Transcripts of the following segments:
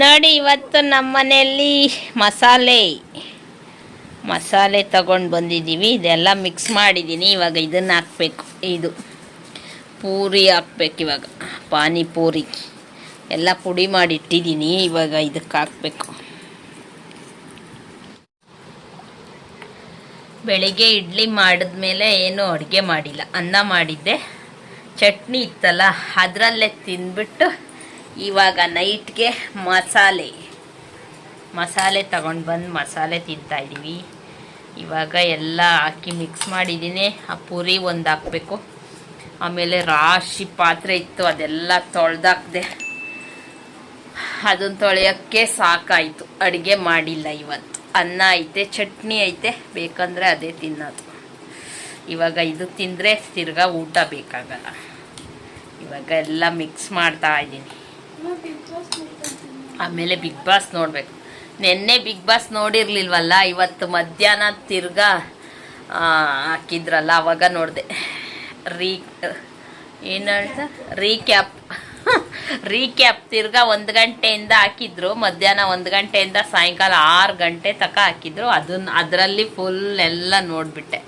ನೋಡಿ, ಇವತ್ತು ನಮ್ಮ ಮನೆಯಲ್ಲಿ ಮಸಾಲೆ ಮಸಾಲೆ ತಗೊಂಡು ಬಂದಿದ್ದೀವಿ. ಇದೆಲ್ಲ ಮಿಕ್ಸ್ ಮಾಡಿದ್ದೀನಿ. ಇವಾಗ ಇದನ್ನು ಹಾಕ್ಬೇಕು. ಇದು ಪೂರಿ ಹಾಕ್ಬೇಕು ಇವಾಗ. ಪಾನಿಪೂರಿ ಎಲ್ಲ ಪುಡಿ ಮಾಡಿ ಇಟ್ಟಿದ್ದೀನಿ ಇವಾಗ ಇದಕ್ಕೆ ಹಾಕ್ಬೇಕು. ಬೆಳಿಗ್ಗೆ ಇಡ್ಲಿ ಮಾಡಿದ್ಮೇಲೆ ಏನು ಅಡುಗೆ ಮಾಡಿಲ್ಲ. ಅನ್ನ ಮಾಡಿದ್ದೆ. ಚಟ್ನಿ ಇತ್ತಲ್ಲ, ಅದರಲ್ಲೇ ತಿಂದ್ಬಿಟ್ಟು ಇವಾಗ ನೈಟ್ಗೆ ಮಸಾಲೆ. ಮಸಾಲೆ ತಗೊಂಡು ಬಂದು ಮಸಾಲೆ ತಿಂತಾಯಿದ್ದೀವಿ ಇವಾಗ ಎಲ್ಲ ಹಾಕಿ ಮಿಕ್ಸ್ ಮಾಡಿದ್ದೀನಿ ಆ ಪುರಿ ಒಂದು ಹಾಕಬೇಕು. ಆಮೇಲೆ ರಾಶಿ ಪಾತ್ರೆ ಇತ್ತು, ಅದೆಲ್ಲ ತೊಳೆದಾಕ್ದೆ. ಅದನ್ನು ತೊಳೆಯೋಕ್ಕೆ ಸಾಕಾಯಿತು. ಅಡುಗೆ ಮಾಡಿಲ್ಲ ಇವತ್ತು. ಅನ್ನ ಐತೆ, ಚಟ್ನಿ ಐತೆ, ಬೇಕಂದರೆ ಅದೇ ತಿನ್ನೋದು. ಇವಾಗ ಇದು ತಿಂದರೆ ತಿರ್ಗಾ ಊಟ ಬೇಕಾಗಲ್ಲ. ಇವಾಗ ಎಲ್ಲ ಮಿಕ್ಸ್ ಮಾಡ್ತಾ ಇದ್ದೀನಿ ಆಮೇಲೆ ಬಿಗ್ ಬಾಸ್ ನೋಡಬೇಕು. ನಿನ್ನೆ ಬಿಗ್ ಬಾಸ್ ನೋಡಿರ್ಲಿಲ್ವಲ್ಲ ಇವತ್ತು ಮಧ್ಯಾಹ್ನ ತಿರ್ಗಾ ಹಾಕಿದ್ರಲ್ಲ ಅವಾಗ ನೋಡಿದೆ. ರೀ ಏನು ಹೇಳ್ತಾ ರೀಕ್ಯಾಪ್. ರೀಕ್ಯಾಪ್ ತಿರ್ಗ ಒಂದು ಗಂಟೆಯಿಂದ ಹಾಕಿದ್ರು. ಮಧ್ಯಾಹ್ನ ಒಂದು ಗಂಟೆಯಿಂದ ಸಾಯಂಕಾಲ ಆರು ಗಂಟೆ ತಕ ಹಾಕಿದ್ರು. ಅದನ್ನ ಅದರಲ್ಲಿ ಫುಲ್ ಎಲ್ಲ ನೋಡಿಬಿಟ್ಟೆ.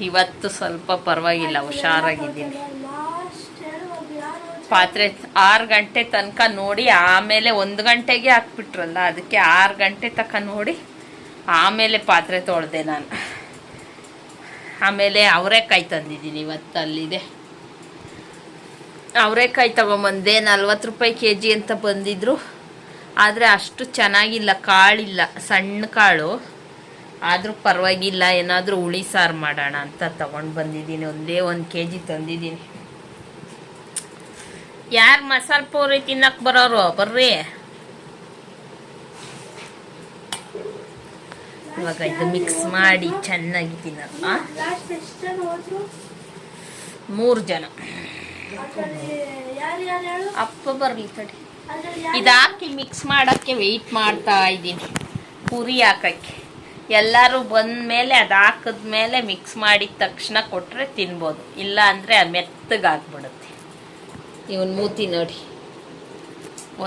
ಇವತ್ತು ಸ್ವಲ್ಪ ಪರವಾಗಿಲ್ಲ ಹುಷಾರಾಗಿದ್ದೀನಿ. ಪಾತ್ರೆ ಆರು ಗಂಟೆ ತನಕ ನೋಡಿ ಆಮೇಲೆ ಒಂದು ಗಂಟೆಗೆ ಹಾಕ್ಬಿಟ್ರಲ್ಲ, ಅದಕ್ಕೆ ಆರು ಗಂಟೆ ತನಕ ನೋಡಿ ಆಮೇಲೆ ಪಾತ್ರೆ ತೊಳೆದೆ ನಾನು. ಆಮೇಲೆ ಅವರೆಕಾಯಿ ತಂದಿದ್ದೀನಿ ಇವತ್ತು ಅಲ್ಲಿದೆ. ಅವರೆಕಾಯಿ ತಗೊಂಬಂದೆ, ನಲ್ವತ್ತು ರೂಪಾಯಿ ಕೆ ಜಿ ಅಂತ ಬಂದಿದ್ರು. ಆದರೆ ಅಷ್ಟು ಚೆನ್ನಾಗಿಲ್ಲ, ಕಾಳಿಲ್ಲ, ಸಣ್ಣ ಕಾಳು. ಆದರೂ ಪರವಾಗಿಲ್ಲ, ಏನಾದರೂ ಹುಳಿ ಸಾರು ಮಾಡೋಣ ಅಂತ ತಗೊಂಡು ಬಂದಿದ್ದೀನಿ, ಒಂದೇ ಒಂದು ಕೆ ಜಿ ತಂದಿದ್ದೀನಿ. ಯಾರು ಮಸಾಲ ಪೂರಿ ತಿನ್ನಕ್ ಬರೋರು? ಬರ್ರಿ. ಇವಾಗ ಇದು ಮಿಕ್ಸ್ ಮಾಡಿ ಚೆನ್ನಾಗಿ ತಿನ್ನೋದು. ಆ? ಮೂರು ಜನ. ಅಪ್ಪ ಬರ್ಲಿ ತಡಿ. ಇದಾಕಿ ಮಿಕ್ಸ್ ಮಾಡೋಕ್ಕೆ ವೆಯ್ಟ್ ಮಾಡ್ತಾ ಇದ್ದೀನಿ. ಪುರಿ ಹಾಕಕ್ಕೆ. ಎಲ್ಲರೂ ಬಂದ ಮೇಲೆ ಅದು ಹಾಕಿದ್ಮೇಲೆ ಮಿಕ್ಸ್ ಮಾಡಿದ ತಕ್ಷಣ ಕೊಟ್ಟರೆ ತಿನ್ಬೋದು. ಇಲ್ಲ ಅಂದರೆ ಅದು ಮೆತ್ತಗಾಗ್ಬಿಡುತ್ತೆ. ಇವನ್ ಮೂತಿ ನೋಡಿ.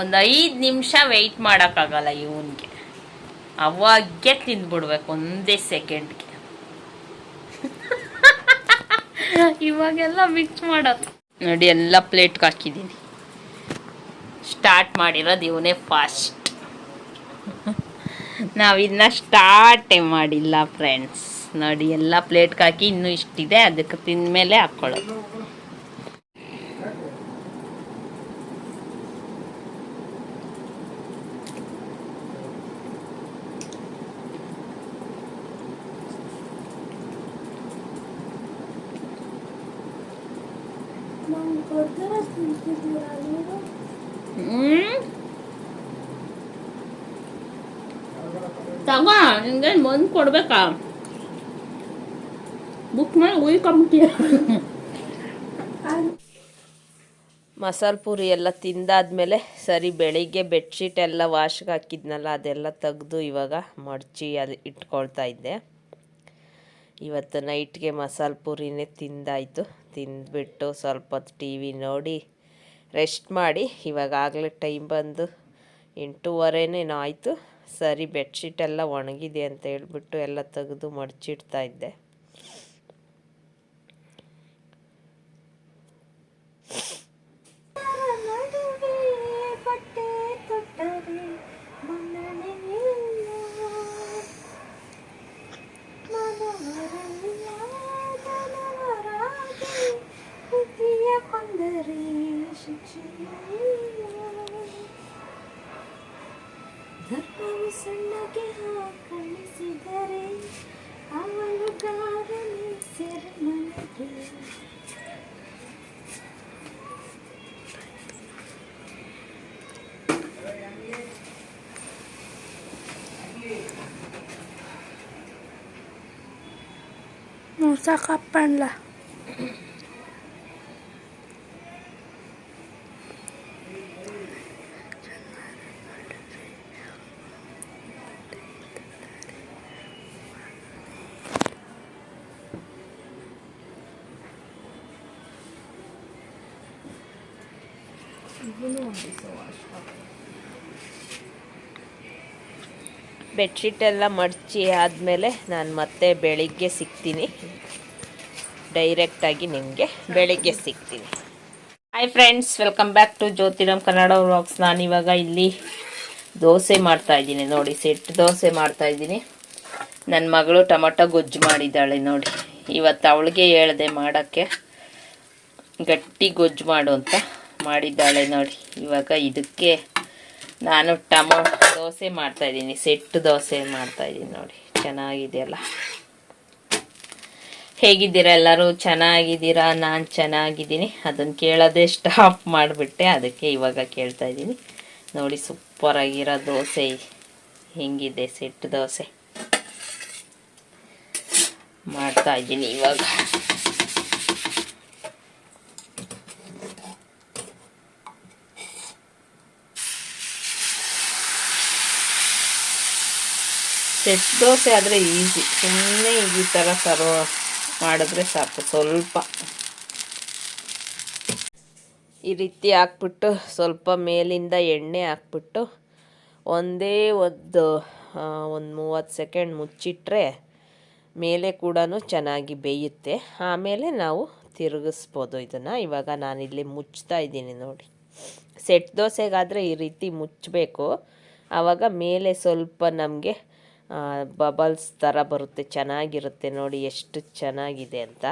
ಒಂದು ಐದು ನಿಮಿಷ ವೆಯ್ಟ್ ಮಾಡೋಕ್ಕಾಗಲ್ಲ ಇವನಿಗೆ. ಅವಾಗೆ ತಿಂದ್ಬಿಡ್ಬೇಕು ಒಂದೇ ಸೆಕೆಂಡ್ಗೆ ಇವಾಗೆಲ್ಲ ಮಿಕ್ಸ್ ಮಾಡೋದು. ನೋಡಿ, ಎಲ್ಲ ಪ್ಲೇಟ್ಗೆ ಹಾಕಿದ್ದೀನಿ. ಸ್ಟಾರ್ಟ್ ಮಾಡಿರೋದು ಇವನೇ ಫಾಸ್ಟ್ ನಾವಿನ್ನ ಸ್ಟಾರ್ಟೇ ಮಾಡಿಲ್ಲ ಫ್ರೆಂಡ್ಸ್ ನೋಡಿ, ಎಲ್ಲ ಪ್ಲೇಟ್ಗೆ ಹಾಕಿ ಇನ್ನೂ ಇಷ್ಟಿದೆ, ಅದಕ್ಕೆ ತಿಂದಮೇಲೆ ಹಾಕ್ಕೊಳ್ಳೋದು ತಗೋ ನಿಂಗೆ ಕೊಡ್ಬೇಕಾ? ಬುಕ್ ಮಾಡಿ ಉಯ್ಕೊಂಬಿಟ್ಟಿಯ ಮಸಾಲೆ ಪೂರಿ ಎಲ್ಲ ತಿಂದಾದ್ಮೇಲೆ ಸರಿ, ಬೆಳಿಗ್ಗೆ ಬೆಡ್ಶೀಟ್ ಎಲ್ಲ ವಾಶ್ಗೆ ಹಾಕಿದ್ನಲ್ಲ, ಅದೆಲ್ಲ ತೆಗೆದು ಇವಾಗ ಮಡಚಿ ಅಲ್ಲಿ ಇಟ್ಕೊಳ್ತಾ ಇದ್ದೆ. ಇವತ್ತು ನೈಟ್ಗೆ ಮಸಾಲ ಪೂರಿನೇ ತಿಂದಾಯಿತು. ತಿಂದ್ಬಿಟ್ಟು ಸ್ವಲ್ಪ ಹೊತ್ತು ಟಿ ವಿ ನೋಡಿ ರೆಸ್ಟ್ ಮಾಡಿ. ಇವಾಗಲೇ ಟೈಮ್ ಬಂದು ಎಂಟೂವರೆನೇನೋ ಆಯಿತು. ಸರಿ ಬೆಡ್ಶೀಟೆಲ್ಲ ಒಣಗಿದೆ ಅಂತ ಹೇಳ್ಬಿಟ್ಟು ಎಲ್ಲ ತೆಗೆದು ಮಡಚಿಡ್ತಾ ಇದ್ದೆ ಧರ್ಮವು ಸಣ್ಣಗೆ ಹಾಕಣಿಸಿದರೆ ಅವನು ಗಾರನೆ ಸೆರೆಮನೆಗೆ Musa kapan lah? ಬೆಡ್ಶೀಟ್ ಎಲ್ಲ ಮಡಚಿ ಆದಮೇಲೆ ನಾನು ಮತ್ತೆ ಬೆಳಿಗ್ಗೆ ಸಿಗ್ತೀನಿ. ಡೈರೆಕ್ಟಾಗಿ ನಿಮಗೆ ಬೆಳಿಗ್ಗೆ ಸಿಗ್ತೀನಿ. Hi friends welcome back to Jyothiram Kannada vlogs ನಾನಿವಾಗ ಇಲ್ಲಿ ದೋಸೆ ಮಾಡ್ತಾಯಿದ್ದೀನಿ ನೋಡಿ ಸೆಟ್ ದೋಸೆ ಮಾಡ್ತಾಯಿದ್ದೀನಿ ನನ್ನ ಮಗಳು ಟೊಮಟೊ ಗೊಜ್ಜು ಮಾಡಿದ್ದಾಳೆ ನೋಡಿ. ಇವತ್ತು ಅವಳಿಗೆ ಹೇಳಿದೆ ಮಾಡೋಕ್ಕೆ ಗಟ್ಟಿ ಗೊಜ್ಜು ಮಾಡು ಅಂತ. ಮಾಡಿದ್ದಾಳೆ ನೋಡಿ. ಇವಾಗ ಇದಕ್ಕೆ ನಾನು ಟಮೋ ದೋಸೆ ಮಾಡ್ತಾ ಇದ್ದೀನಿ. ಸೆಟ್ ದೋಸೆ ಮಾಡ್ತಾ ಇದ್ದೀನಿ ನೋಡಿ. ಚೆನ್ನಾಗಿದೆಯಲ್ಲ? ಹೇಗಿದ್ದೀರಾ ಎಲ್ಲರೂ? ಚೆನ್ನಾಗಿದ್ದೀರಾ? ನಾನು ಚೆನ್ನಾಗಿದ್ದೀನಿ. ಅದನ್ನು ಕೇಳೋದೇ ಸ್ಟಾಪ್ ಮಾಡಿಬಿಟ್ಟೆ. ಅದಕ್ಕೆ ಇವಾಗ ಕೇಳ್ತಾ ಇದ್ದೀನಿ. ನೋಡಿ, ಸೂಪರಾಗಿರೋ ದೋಸೆ ಹೆಂಗಿದೆ ಸೆಟ್ ದೋಸೆ. ಮಾಡ್ತಾ ಇದ್ದೀನಿ ಇವಾಗ. ಸೆಟ್ ದೋಸೆ ಆದರೆ ಈಸಿ. ಸುಮ್ಮನೆ ಈ ಥರ ಸರ್ವ್ ಮಾಡಿದ್ರೆ ಸಾಕು ಸ್ವಲ್ಪ. ಈ ರೀತಿ ಹಾಕ್ಬಿಟ್ಟು ಸ್ವಲ್ಪ ಮೇಲಿಂದ ಎಣ್ಣೆ ಹಾಕ್ಬಿಟ್ಟು ಒಂದೇ ಒಂದು ಒಂದು ಮೂವತ್ತು ಸೆಕೆಂಡ್ ಮುಚ್ಚಿಟ್ರೆ ಮೇಲೆ ಕೂಡ ಚೆನ್ನಾಗಿ ಬೇಯುತ್ತೆ. ಆಮೇಲೆ ನಾವು ತಿರುಗಿಸ್ಬೋದು ಇದನ್ನು. ಇವಾಗ ನಾನಿಲ್ಲಿ ಮುಚ್ತಾ ಇದ್ದೀನಿ ನೋಡಿ. ಸೆಟ್ ದೋಸೆಗಾದರೆ ಈ ರೀತಿ ಮುಚ್ಚಬೇಕು. ಆವಾಗ ಮೇಲೆ ಸ್ವಲ್ಪ ನಮಗೆ ಬಬಲ್ಸ್ ಥರ ಬರುತ್ತೆ, ಚೆನ್ನಾಗಿರುತ್ತೆ ನೋಡಿ ಎಷ್ಟು ಚೆನ್ನಾಗಿದೆ ಅಂತ.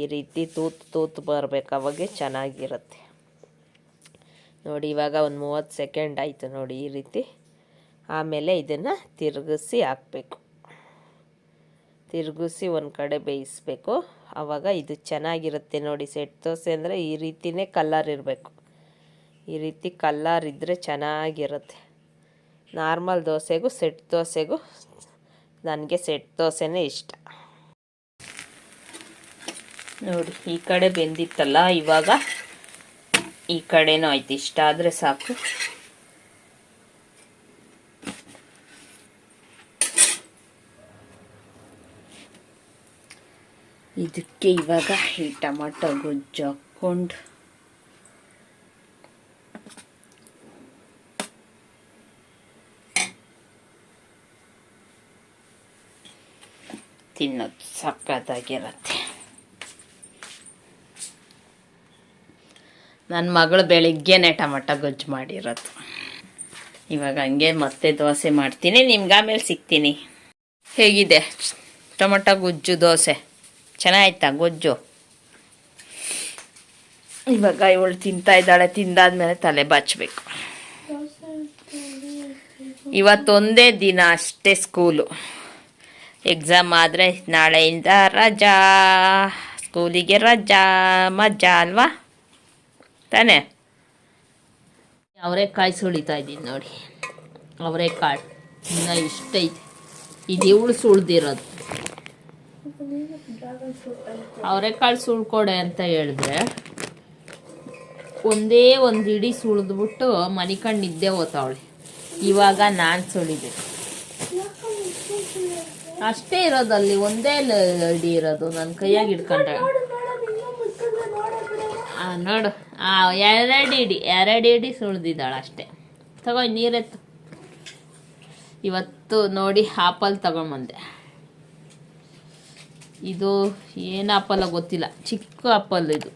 ಈ ರೀತಿ ತೂತು ತೂತು ಬರಬೇಕು, ಅವಾಗೆ ಚೆನ್ನಾಗಿರುತ್ತೆ. ನೋಡಿ ಇವಾಗ ಒಂದು ಮೂವತ್ತು ಸೆಕೆಂಡ್ ಆಯಿತು ನೋಡಿ ಈ ರೀತಿ. ಆಮೇಲೆ ಇದನ್ನು ತಿರುಗಿಸಿ ಹಾಕಬೇಕು. ತಿರುಗಿಸಿ ಒಂದು ಕಡೆ ಬೇಯಿಸ್ಬೇಕು. ಆವಾಗ ಇದು ಚೆನ್ನಾಗಿರುತ್ತೆ ನೋಡಿ, ಸೆಟ್ ದೋಸೆ ಅಂದರೆ ಈ ರೀತಿಯೇ ಕಲ್ಲರ್ ಇರಬೇಕು. ಈ ರೀತಿ ಕಲ್ಲರ್ ಇದ್ದರೆ ಚೆನ್ನಾಗಿರುತ್ತೆ. ನಾರ್ಮಲ್ ದೋಸೆಗೂ ಸೆಟ್ ದೋಸೆಗೂ ನನಗೆ ಸೆಟ್ ದೋಸೆನೇ ಇಷ್ಟ. ನೋಡಿ, ಈ ಕಡೆ ಬೆಂದಿತ್ತಲ್ಲ, ಇವಾಗ ಈ ಕಡೆನೂ ಆಯ್ತು. ಇಷ್ಟ ಆದರೆ ಸಾಕು. ಇದಕ್ಕೆ ಇವಾಗ ಈ ಟೊಮೊಟೊ ಗೊಜ್ಜು ಹಾಕ್ಕೊಂಡು ತಿನ್ನೋದು ಸಕ್ಕತ್ತಾಗಿರುತ್ತೆ. ನನ್ನ ಮಗಳು ಬೆಳಿಗ್ಗೆನೆ ಟಮಟ ಗೊಜ್ಜು ಮಾಡಿರೋದು. ಇವಾಗ ಹಂಗೆ ಮತ್ತೆ ದೋಸೆ ಮಾಡ್ತೀನಿ ನಿಮ್ಗೆ ಆಮೇಲೆ ಸಿಗ್ತೀನಿ. ಹೇಗಿದೆ? ಟೊಮೊಟೊ ಗೊಜ್ಜು ದೋಸೆ? ಚೆನ್ನಾಗಿತ್ತಾ ಗೊಜ್ಜು? ಇವಾಗ ಇವಳು ತಿಂತಾ ಇದ್ದಾಳೆ ತಿಂದಾದ್ಮೇಲೆ ತಲೆ ಬಾಚಬೇಕು. ಇವತ್ತೊಂದೇ ದಿನ ಅಷ್ಟೇ ಸ್ಕೂಲು ಎಕ್ಸಾಮ್ ಆದರೆ ನಾಳೆಯಿಂದ ರಜಾ. ಸ್ಕೂಲಿಗೆ ರಜಾ, ಮಜಾ ಅಲ್ವಾ? ತಾನೇ? ಅವರೆಕಾಯಿ ಸುಳಿತಾ ಇದ್ದೀನಿ ನೋಡಿ. ಅವರೆಕಾಳು ಇನ್ನು ಇಷ್ಟ ಐತೆ ಇದು ಇವಳು ಸುಳ್ದಿರೋದು. ಅವರೆಕಾಳು ಸುಳ್ಕೊಡೆ ಅಂತ ಹೇಳಿದ್ರೆ ಒಂದೇ ಒಂದು ಇಡೀ ಸುಳಿದ್ಬಿಟ್ಟು ಮನಿಕಂಡು ನಿದ್ದೆ ಹೋತಾವಳೆ. ಇವಾಗ ನಾನು ಸುಳಿಬೇಕು ಅಷ್ಟೇ ಇರೋದು ಅಲ್ಲಿ, ಒಂದೇ ಅಡಿ ಇರೋದು ನನ್ನ ಕೈಯಾಗಿ ಹಿಡ್ಕೊಂಡ. ನೋಡು. ಆ ಎರಡು ಇಡಿ ಎರಡು ಇಡಿ ಸುಳ್ದಿದ್ದಾಳೆ ಅಷ್ಟೇ. ತಗೋ, ನೀರೆತ್ತು. ಇವತ್ತು ನೋಡಿ ಆಪಲ್ ತಗೊಂಬಂದೆ. ಇದು ಏನು ಆಪಲ್ಲ ಗೊತ್ತಿಲ್ಲ, ಚಿಕ್ಕ ಆಪಲ್ ಇದು.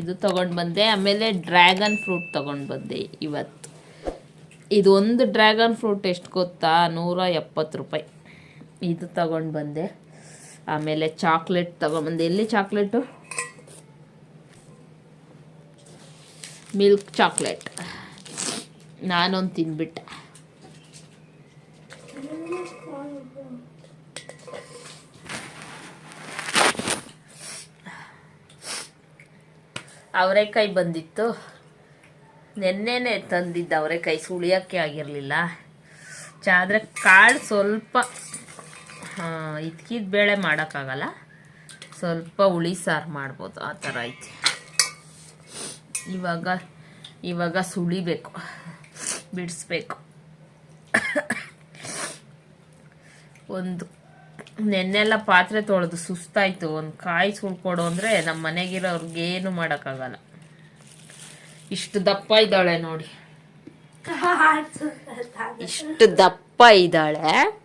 ಇದು ತಗೊಂಡು ಬಂದೆ ಆಮೇಲೆ ಡ್ರ್ಯಾಗನ್ ಫ್ರೂಟ್ ತಗೊಂಡು ಬಂದೆ ಇವತ್ತು. ಇದು ಒಂದು ಡ್ರ್ಯಾಗನ್ ಫ್ರೂಟ್ ಎಷ್ಟು ಗೊತ್ತಾ, ನೂರ ಎಪ್ಪತ್ತು ರೂಪಾಯಿ. ಇದು ತಗೊಂಡು ಬಂದೆ. ಆಮೇಲೆ ಚಾಕ್ಲೇಟ್ ತಗೊಂಬಂದೆ. ಎಲ್ಲಿ ಚಾಕ್ಲೇಟು? Milk chocolate. ನಾನೊಂದು ತಿನ್ಬಿಟ್ಟೆ. ಅವರೆಕಾಯಿ ಬಂದಿತ್ತು. ನೆನ್ನೆನೇ ತಂದಿದ್ದ ಅವರೆಕಾಯಿ ಸುಳಿಯೋಕ್ಕೆ ಆಗಿರಲಿಲ್ಲ. ಚಾದ್ರೆ ಕಾಳು ಸ್ವಲ್ಪ ಇದ್ಕಿದ ಬೇಳೆ ಮಾಡೋಕ್ಕಾಗಲ್ಲ. ಸ್ವಲ್ಪ ಹುಳಿ ಸಾರು ಮಾಡ್ಬೋದು ಆ ಥರ ಐತಿ. ಇವಾಗ ಇವಾಗ ಸುಳಿಬೇಕು ಬಿಡಿಸ್ಬೇಕು. ಒಂದು ನೆನ್ನೆಲ್ಲ ಪಾತ್ರೆ ತೊಳೆದು ಸುಸ್ತಾಯಿತು ಒಂದು ಕಾಯಿ ಸುಳ್ಕೊಡು ಅಂದರೆ ನಮ್ಮ ಮನೆಗಿರೋರ್ಗೇನು ಮಾಡೋಕ್ಕಾಗಲ್ಲ. ಇಷ್ಟು ದಪ್ಪ ಇದ್ದಾಳೆ ನೋಡಿ. ಇಷ್ಟು ದಪ್ಪ ಇದ್ದಾಳೆ.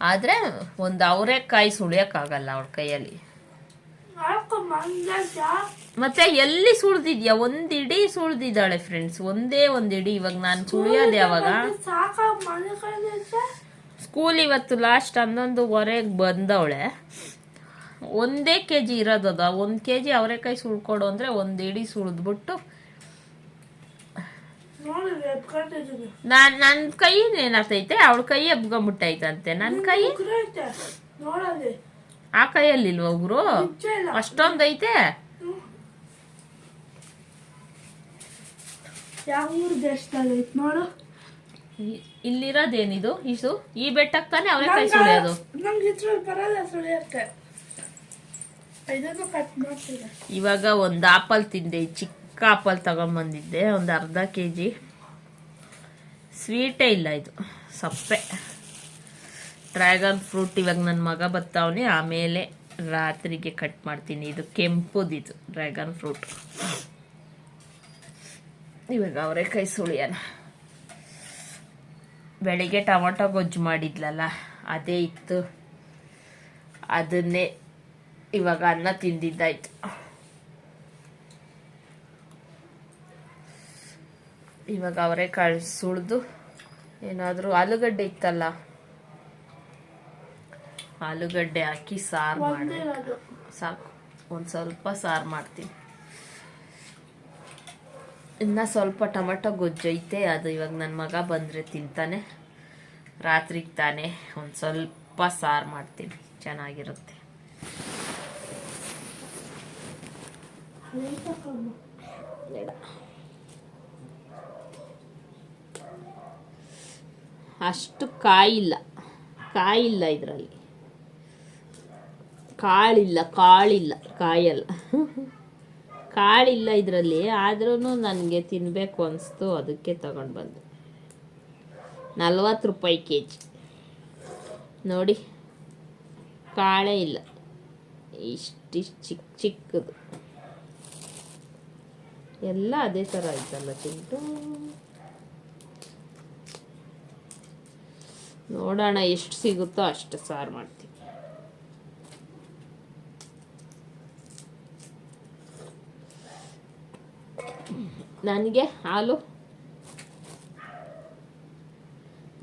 ಆದರೆ ಒಂದು ಅವರೆಕಾಯಿ ಸುಳಿಯೋಕ್ಕಾಗಲ್ಲ ಅವ್ರ ಕೈಯಲ್ಲಿ. ಮತ್ತೆ ಎಲ್ಲಿ ಸುಳ್ದಿದ್ಯಾ? ಒಂದ್ ಇಡೀ ಸುಳ್ದಿದ್ದಾಳೆ ಫ್ರೆಂಡ್ಸ್ ಒಂದೇ ಒಂದ್ ಇಡೀ. ಇವಾಗ ನಾನು ಸುಳಿಯೋದು ಯಾವಾಗ ಸ್ಕೂಲ್ ಇವತ್ತು ಲಾಸ್ಟ್ ಹನ್ನೊಂದುವರೆಗೆ ಬಂದವಳೆ. ಒಂದೇ ಕೆ ಜಿ ಇರೋದದ ಒಂದು ಕೆ ಜಿ ಅವರೆಕಾಯಿ ಸುಳ್ಕೊಡು ಅಂದರೆ ಒಂದು ಇಡೀ ಸುಳಿದ್ಬಿಟ್ಟು ನಾನು ನನ್ನ ಕೈ ಏನಾಗ್ತೈತೆ? ಅವಳ ಕೈ? ಎಬ್ಕೊಂಬಿಟ್ಟೈತಂತೆ ನನ್ನ ಕೈ ಆ ಕೈಯಲ್ಲಿಲ್ವ ಒಬ್ರು ಅಷ್ಟೊಂದೈತೆ? ಇಲ್ಲಿರೋದೇನಿದು? ಇಸು? ಈ ಬೆಟ್ಟಕ್ಕೆ ತಾನೇ ಕೈ ಸುಳಿಯೋದು. ಇವಾಗ ಒಂದು ಆಪಲ್ ತಿಂದೆ ಚಿಕ್ಕ ಆಪಲ್ ತಗೊಂಬಂದಿದ್ದೆ, ಒಂದು ಅರ್ಧ ಕೆ ಜಿ ಸ್ವೀಟೇ ಇಲ್ಲ ಇದು, ಸಪ್ಪೆ. ಡ್ರ್ಯಾಗನ್ ಫ್ರೂಟ್ ಇವಾಗ ನನ್ನ ಮಗ ಬರ್ತಾವನೆ ಆಮೇಲೆ ರಾತ್ರಿಗೆ ಕಟ್ ಮಾಡ್ತೀನಿ. ಇದು ಕೆಂಪುದಿದು, ಡ್ರ್ಯಾಗನ್ ಫ್ರೂಟ್. ಇವಾಗ ಅವರೆಕಾಯಿ ಸುಳಿಯೋಣ. ಬೆಳಿಗ್ಗೆ ಟೊಮೊಟೊ ಗೊಜ್ಜು ಮಾಡಿದ್ಲಲ್ಲ, ಅದೇ ಇತ್ತು. ಅದನ್ನೇ ಇವಾಗ ಅನ್ನ ತಿಂದಿದ್ದಾಯ್ತು. ಇವಾಗ ಅವರೆಕಾಳು ಸುಳಿದು ಏನಾದರೂ ಆಲೂಗಡ್ಡೆ ಇತ್ತಲ್ಲ? ಆಲೂಗಡ್ಡೆ ಹಾಕಿ ಸಾರು ಮಾಡಬೇಕು. ಸಾಕು. ಒಂದು ಸ್ವಲ್ಪ ಸಾರು ಮಾಡ್ತೀನಿ. ಇನ್ನು ಸ್ವಲ್ಪ ಟೊಮೆಟೊ ಗೊಜ್ಜು ಐತೆ ಅದು ಇವಾಗ ನನ್ನ ಮಗ ಬಂದರೆ ತಿಂತಾನೆ. ರಾತ್ರಿಗೆ ತಾನೆ ಒಂದು ಸ್ವಲ್ಪ ಸಾರು ಮಾಡ್ತೀನಿ. ಚೆನ್ನಾಗಿರುತ್ತೆ. ಬೇಡ. ಅಷ್ಟು ಕಾಯಿಲ್ಲ ಕಾಯಿಲ್ಲ ಇದರಲ್ಲಿ. ಕಾಳಿಲ್ಲ ಕಾಳಿಲ್ಲ, ಕಾಯಲ್ಲ. ಕಾಳಿಲ್ಲ ಇದರಲ್ಲಿ ಆದ್ರೂ ನನಗೆ ತಿನ್ನಬೇಕು ಅನಿಸ್ತು, ಅದಕ್ಕೆ ತಗೊಂಡು ಬಂದೆ. ನಲ್ವತ್ತು ರೂಪಾಯಿ ಕೆ ಜಿ ನೋಡಿ, ಕಾಳೆ ಇಲ್ಲ. ಇಷ್ಟಿಷ್ಟು ಚಿಕ್ಕ ಚಿಕ್ಕದು. ಎಲ್ಲ ಅದೇ ಥರ ಆಯ್ತಲ್ಲ ಚಿಂಟು ನೋಡೋಣ ಎಷ್ಟು ಸಿಗುತ್ತೋ ಅಷ್ಟು ಸಾರು ಮಾಡ್ತೀನಿ. ನನಗೆ ಹಾಲು?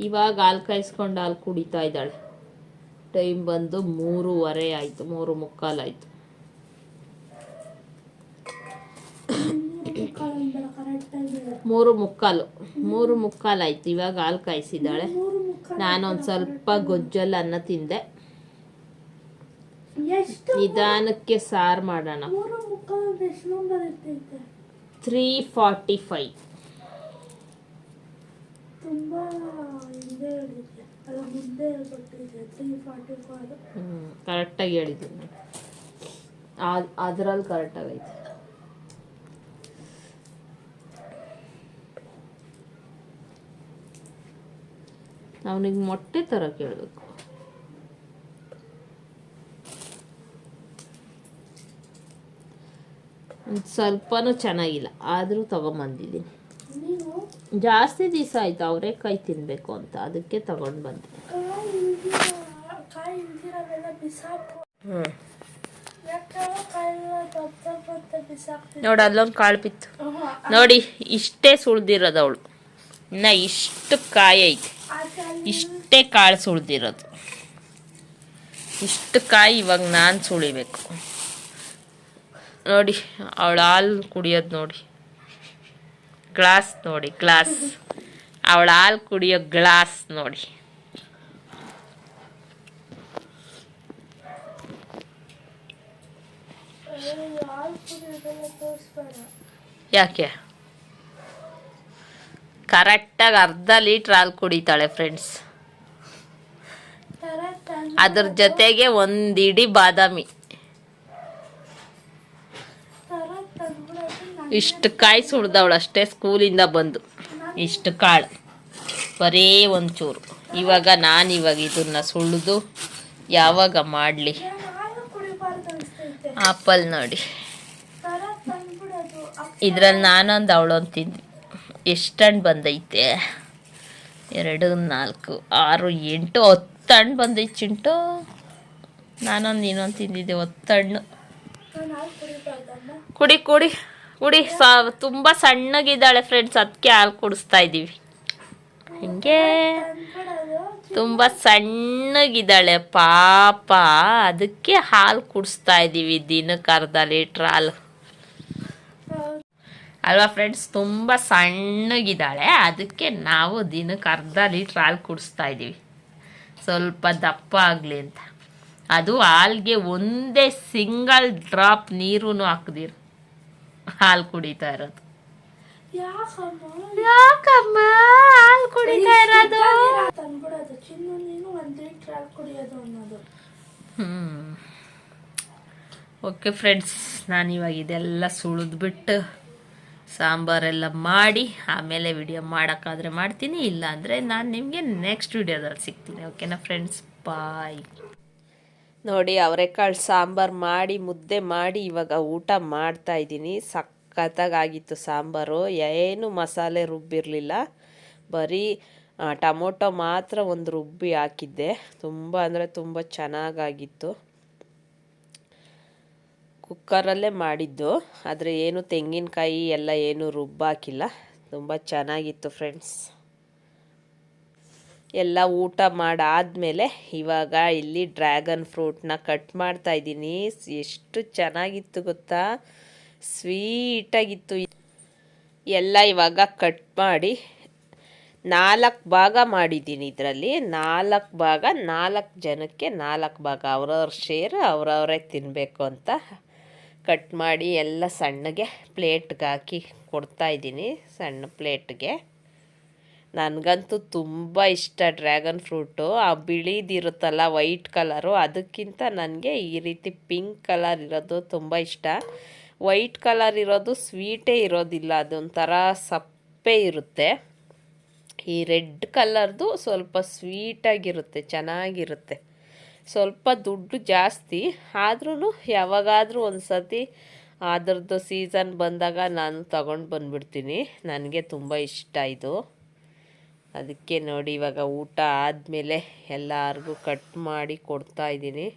ಇವಾಗ ಹಾಲು ಕಾಯಿಸ್ಕೊಂಡು ಹಾಲು ಕುಡಿತಾ ಇದ್ದಾಳೆ. ಟೈಮ್ ಬಂದು ಮೂರುವರೆ ಆಯಿತು, ಮೂರು ಮುಕ್ಕಾಲಾಯಿತು ಮೂರು ಮುಕ್ಕಾಲು ಮೂರು ಮುಕ್ಕಾಲು ಆಯ್ತು. ಇವಾಗ ಹಾಲು ಕಾಯಿಸಿದ್ದಾಳೆ. ನಾನೊಂದು ಸ್ವಲ್ಪ ಗೊಜ್ಜಲ್ ಅನ್ನ ತಿಂದೆ ನಿಧಾನಕ್ಕೆ ಸಾರ್ ಮಾಡೋಣ. Three forty five. ಕರೆಕ್ಟಾಗಿ ಹೇಳಿದ್ದೀನಿ. ಅದ್ರಲ್ಲಿ ಕರೆಕ್ಟಾಗೈತೆ. ಅವನಿಗೆ ಮೊಟ್ಟೆ ಥರ ಕೇಳಬೇಕು. ಒಂದು ಸ್ವಲ್ಪನೂ ಚೆನ್ನಾಗಿಲ್ಲ ಆದರೂ ತೊಗೊಂಬಂದಿದ್ದೀನಿ. ಜಾಸ್ತಿ ದಿವಸ ಆಯಿತು ಅವರೇ ಕೈ ತಿನ್ನಬೇಕು ಅಂತ ಅದಕ್ಕೆ ತಗೊಂಡು ಬಂದೆ. ನೋಡಿ ಅಲ್ಲೊಂದು ಕಾಳು ಬಿತ್ತು. ನೋಡಿ ಇಷ್ಟೇ ಸುಳ್ದಿರೋದು ಅವಳು. ಇನ್ನು ಇಷ್ಟು ಕಾಯಿ ಐತೆ ಇಷ್ಟೇ ಕಾಳು ಸುಳ್ದಿರೋದು ಇಷ್ಟು ಕಾಯಿ ಇವಾಗ ನಾನು ಸುಳಿಬೇಕು. ನೋಡಿ ಅವಳು ಹಾಲು ಕುಡಿಯೋದು ನೋಡಿ. ಗ್ಲಾಸ್ ನೋಡಿ ಗ್ಲಾಸ್. ಅವಳ ಹಾಲು ಕುಡಿಯೋ ಗ್ಲಾಸ್ ನೋಡಿ. ಹಾಲು ಕುಡಿಯೋದೆಲ್ಲ ತೋರಿಸ್ಬೇಡ. ಯಾಕೆ? ಕರೆಕ್ಟಾಗಿ ಅರ್ಧ ಲೀಟ್ರ್ ಹಾಲು ಕುಡಿತಾಳೆ ಫ್ರೆಂಡ್ಸ್ ಅದ್ರ ಜೊತೆಗೆ ಒಂದು ಇಡೀ ಬಾದಾಮಿ. ಇಷ್ಟು ಕಾಯಿ ಸುಡ್ದವಳು ಅಷ್ಟೇ ಸ್ಕೂಲಿಂದ ಬಂದು. ಇಷ್ಟು ಕಾಳು. ಬರೀ ಒಂಚೂರು ಇವಾಗ ನಾನು ಇವಾಗ ಇದನ್ನ ಸುಳಿದು ಯಾವಾಗ ಮಾಡಲಿ? ಆಪಲ್ ನೋಡಿ ಇದ್ರಲ್ಲಿ ನಾನೊಂದು ಅವಳೊಂದು ತಿಂದ್ವಿ. ಎಷ್ಟು ಬಂದೈತೆ? ಎರಡು, ನಾಲ್ಕು, ಆರು, ಎಂಟು ಹತ್ತು ಹಣ್ಣು ಬಂದೈತೆ ಚಿಂಟು. ನಾನೊಂದು ನೀನೊಂದು ತಿಂದಿದ್ದೆ ಹತ್ತು ಹಣ್ಣು ಕುಡಿ ಕುಡಿ ಕುಡಿ. ಸ, ತುಂಬ ಸಣ್ಣಗಿದ್ದಾಳೆ ಫ್ರೆಂಡ್ಸ್ ಅದಕ್ಕೆ ಹಾಲು ಕುಡಿಸ್ತಾ ಇದ್ದೀವಿ ಹಿಂಗೆ? ತುಂಬ ಸಣ್ಣಗಿದ್ದಾಳೆ, ಪಾಪ. ಅದಕ್ಕೆ ಹಾಲು ಕುಡಿಸ್ತಾ ಇದ್ದೀವಿ ದಿನಕ್ಕೆ ಅರ್ಧ ಲೀಟ್ರ್ ಹಾಲು. ಅಲ್ವಾ ಫ್ರೆಂಡ್ಸ್ ತುಂಬ ಸಣ್ಣಗಿದ್ದಾಳೆ. ಅದಕ್ಕೆ ನಾವು ದಿನಕ್ಕೆ ಅರ್ಧ ಲೀಟ್ರ್ ಹಾಲು ಕುಡಿಸ್ತಾ ಇದ್ದೀವಿ. ಸ್ವಲ್ಪ ದಪ್ಪ ಆಗಲಿ ಅಂತ. ಅದು ಹಾಲ್ಗೆ ಒಂದೇ ಸಿಂಗಲ್ ಡ್ರಾಪ್ ನೀರೂ ಹಾಕ್ದಿರು. ಹಾಲು ಕುಡಿತಾ ಇರೋದು. ಯಾಕಮ್ಮ? ಹಾಲು ಕುಡಿತಾ ಇರೋದು? ಹ್ಮ್. ಓಕೆ ಫ್ರೆಂಡ್ಸ್ ನಾನು ಇವಾಗ ಇದೆಲ್ಲ ಸುಳಿದ್ಬಿಟ್ಟು ಸಾಂಬಾರೆಲ್ಲ ಮಾಡಿ, ಆಮೇಲೆ ವಿಡಿಯೋ ಮಾಡೋಕ್ಕಾದರೆ ಮಾಡ್ತೀನಿ ಇಲ್ಲ ಅಂದರೆ ನಾನು ನಿಮಗೆ ನೆಕ್ಸ್ಟ್ ವಿಡಿಯೋದಲ್ಲಿ ಸಿಗ್ತೀನಿ ಓಕೆನಾ ಫ್ರೆಂಡ್ಸ್ ಬಾಯ್ ನೋಡಿ, ಅವರೆಕಾಳು ಸಾಂಬಾರು ಮಾಡಿ, ಮುದ್ದೆ ಮಾಡಿ, ಇವಾಗ ಊಟ ಮಾಡ್ತಾ ಇದ್ದೀನಿ. ಸಖತ್ತಾಗಿತ್ತು ಸಾಂಬಾರು. ಏನು ಮಸಾಲೆ ರುಬ್ಬಿರಲಿಲ್ಲ. ಬರೀ ಟೊಮೊಟೊ ಮಾತ್ರ ಒಂದು ರುಬ್ಬಿ ಹಾಕಿದ್ದೆ. ತುಂಬ ಅಂದರೆ ತುಂಬ ಚೆನ್ನಾಗಾಗಿತ್ತು. ಕುಕ್ಕರಲ್ಲೇ ಮಾಡಿದ್ದು, ಆದರೆ ಏನು ತೆಂಗಿನಕಾಯಿ ಎಲ್ಲ ಏನು ರುಬ್ಬಾಕಿಲ್ಲ. ತುಂಬ ಚೆನ್ನಾಗಿತ್ತು ಫ್ರೆಂಡ್ಸ್. ಎಲ್ಲ ಊಟ ಮಾಡಾದಮೇಲೆ ಇವಾಗ ಇಲ್ಲಿ ಡ್ರ್ಯಾಗನ್ ಫ್ರೂಟ್ನ ಕಟ್ ಮಾಡ್ತಾ ಇದ್ದೀನಿ. ಎಷ್ಟು ಚೆನ್ನಾಗಿತ್ತು ಗೊತ್ತಾ? ಸ್ವೀಟಾಗಿತ್ತು. ಎಲ್ಲ ಇವಾಗ ಕಟ್ ಮಾಡಿ ನಾಲ್ಕು ಭಾಗ ಮಾಡಿದ್ದೀನಿ ಇದರಲ್ಲಿ. ನಾಲ್ಕು ಭಾಗ, ನಾಲ್ಕು ಜನಕ್ಕೆ ನಾಲ್ಕು ಭಾಗ. ಅವ್ರವ್ರ ಶೇರ್ ಅವರವರೇ ತಿನ್ನಬೇಕು ಅಂತ. ಕಟ್ ಮಾಡಿ ಎಲ್ಲ ಸಣ್ಣಗೆ ಪ್ಲೇಟ್ಗೆ ಹಾಕಿ ಕೊಡ್ತಾ ಇದ್ದೀನಿ, ಸಣ್ಣ ಪ್ಲೇಟ್ಗೆ. ನನಗಂತೂ ತುಂಬ ಇಷ್ಟ ಡ್ರ್ಯಾಗನ್ ಫ್ರೂಟು. ಆ ಬಿಳಿದಿರುತ್ತಲ್ಲ ವೈಟ್ ಕಲರು, ಅದಕ್ಕಿಂತ ನನಗೆ ಈ ರೀತಿ ಪಿಂಕ್ ಕಲರ್ ಇರೋದು ತುಂಬ ಇಷ್ಟ. ವೈಟ್ ಕಲರ್ ಇರೋದು ಸ್ವೀಟೇ ಇರೋದಿಲ್ಲ, ಅದೊಂಥರ ಸಪ್ಪೆ ಇರುತ್ತೆ. ಈ ರೆಡ್ ಕಲರ್ದು ಸ್ವಲ್ಪ ಸ್ವೀಟಾಗಿರುತ್ತೆ, ಚೆನ್ನಾಗಿರುತ್ತೆ. ಸ್ವಲ್ಪ ದುಡ್ಡು ಜಾಸ್ತಿ ಆದ್ರೂ ಯಾವಾಗಾದರೂ ಒಂದು ಸತಿ ಅದರದ್ದು ಸೀಸನ್ ಬಂದಾಗ ನಾನು ತಗೊಂಡು ಬಂದುಬಿಡ್ತೀನಿ. ನನಗೆ ತುಂಬ ಇಷ್ಟ ಇದು. ಅದಕ್ಕೆ ನೋಡಿ ಇವಾಗ ಊಟ ಆದಮೇಲೆ ಎಲ್ಲರಿಗೂ ಕಟ್ ಮಾಡಿ ಕೊಡ್ತಾ ಇದ್ದೀನಿ.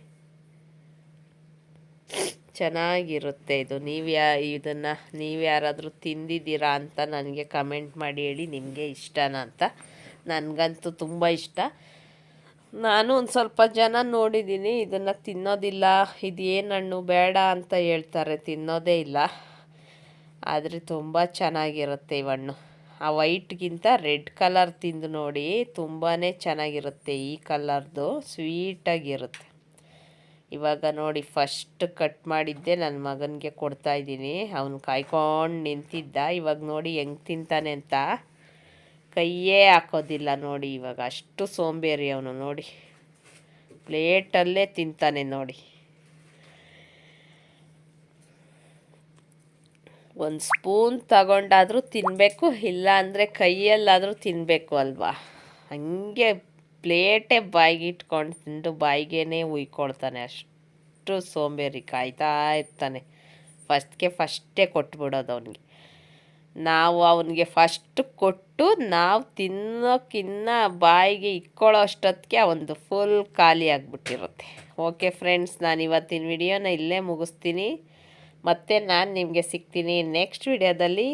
ಚೆನ್ನಾಗಿರುತ್ತೆ ಇದು. ನೀವು ಯಾ, ಇದನ್ನು ನೀವು ಯಾರಾದರೂ ತಿಂದಿದ್ದೀರಾ ಅಂತ ನನಗೆ ಕಮೆಂಟ್ ಮಾಡಿ ಹೇಳಿ ನಿಮಗೆ ಇಷ್ಟನಾ ಅಂತ. ನನಗಂತೂ ತುಂಬ ಇಷ್ಟ. ನಾನು ಒಂದು ಸ್ವಲ್ಪ ಜನ ನೋಡಿದ್ದೀನಿ ಇದನ್ನು ತಿನ್ನೋದಿಲ್ಲ, ಇದೇನು ಹಣ್ಣು ಬೇಡ ಅಂತ ಹೇಳ್ತಾರೆ, ತಿನ್ನೋದೇ ಇಲ್ಲ. ಆದರೆ ತುಂಬ ಚೆನ್ನಾಗಿರುತ್ತೆ ಈ ಹಣ್ಣು. ಆ ವೈಟ್ಗಿಂತ ರೆಡ್ ಕಲರ್ ತಿಂದು ನೋಡಿ ತುಂಬಾ ಚೆನ್ನಾಗಿರುತ್ತೆ ಈ ಕಲರ್ದು, ಸ್ವೀಟಾಗಿರುತ್ತೆ. ಇವಾಗ ನೋಡಿ, ಫಸ್ಟ್ ಕಟ್ ಮಾಡಿದ್ದೆ ನನ್ನ ಮಗನಿಗೆ ಕೊಡ್ತಾ ಇದ್ದೀನಿ. ಅವನು ಕಾಯ್ಕೊಂಡು ನಿಂತಿದ್ದ. ಇವಾಗ ನೋಡಿ ಹೆಂಗೆ ತಿಂತಾನೆ ಅಂತ. ಕೈಯೇ ಹಾಕೋದಿಲ್ಲ ನೋಡಿ ಇವಾಗ. ಅಷ್ಟು ಸೋಂಬೇರಿ ಅವನು ನೋಡಿ. ಪ್ಲೇಟಲ್ಲೇ ತಿಂತಾನೆ ನೋಡಿ. ಒಂದು ಸ್ಪೂನ್ ತಗೊಂಡಾದರೂ ತಿನ್ನಬೇಕು ಇಲ್ಲ ಅಂದರೆ ಕೈಯಲ್ಲಾದರೂ ತಿನ್ನಬೇಕು ಅಲ್ವಾ? ಹಂಗೆ ಪ್ಲೇಟೇ ಬಾಯಿಗೆ ಇಟ್ಕೊಂಡು ತಿಂದು ಬಾಯಿಗೇನೆ ಉಯ್ಕೊಳ್ತಾನೆ. ಅಷ್ಟು ಸೋಂಬೇರಿ ಕಾಯ್ತಾ ಇರ್ತಾನೆ. ಫಸ್ಟ್ಗೆ ಫಸ್ಟೇ ಕೊಟ್ಬಿಡೋದು ಅವನಿಗೆ. ನಾವು ಅವನಿಗೆ ಫಸ್ಟ್ ಕೊಟ್ಟು ನಾವು ತಿನ್ನೋಕ್ಕಿನ್ನ ಬಾಯಿಗೆ ಇಕ್ಕೊಳ್ಳೋ ಅಷ್ಟೊತ್ತಿಗೆ ಒಂದು ಫುಲ್ ಖಾಲಿ ಆಗಿಬಿಟ್ಟಿರುತ್ತೆ. ಓಕೆ ಫ್ರೆಂಡ್ಸ್ ನಾನು ಇವತ್ತಿನ ವಿಡಿಯೋನ ಇಲ್ಲೇ ಮುಗಿಸ್ತೀನಿ. ಮತ್ತೆ ನಾನು ನಿಮಗೆ ಸಿಗ್ತೀನಿ ನೆಕ್ಸ್ಟ್ ವಿಡಿಯೋದಲ್ಲಿ.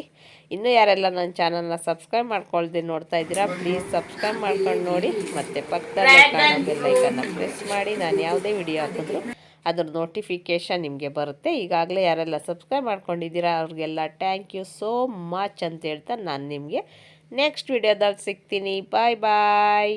ಇನ್ನೂ ಯಾರೆಲ್ಲ ನನ್ನ ಚಾನಲ್ನ ಸಬ್ಸ್ಕ್ರೈಬ್ ಮಾಡ್ಕೊಳ್ದೆ ನೋಡ್ತಾ ಇದ್ದೀರಾ ಪ್ಲೀಸ್ ಸಬ್ಸ್ಕ್ರೈಬ್ ಮಾಡ್ಕೊಂಡು ನೋಡಿ. ಮತ್ತು ಪಕ್ಕದಲ್ಲಿ ಲೈಕನ್ನು ಪ್ರೆಸ್ ಮಾಡಿ. ನಾನು ಯಾವುದೇ ವಿಡಿಯೋ ಹಾಕಿದ್ರು ಅದ್ರ ನೋಟಿಫಿಕೇಷನ್ ನಿಮಗೆ ಬರುತ್ತೆ. ಈಗಾಗಲೇ ಯಾರೆಲ್ಲ ಸಬ್ಸ್ಕ್ರೈಬ್ ಮಾಡ್ಕೊಂಡಿದ್ದೀರಾ, ಅವ್ರಿಗೆಲ್ಲ ಥ್ಯಾಂಕ್ ಯು ಸೋ ಮಚ್ ಅಂತ ಹೇಳ್ತಾ ನಾನು ನಿಮಗೆ ನೆಕ್ಸ್ಟ್ ವಿಡಿಯೋದಲ್ಲಿ ಸಿಗ್ತೀನಿ. ಬಾಯ್ ಬಾಯ್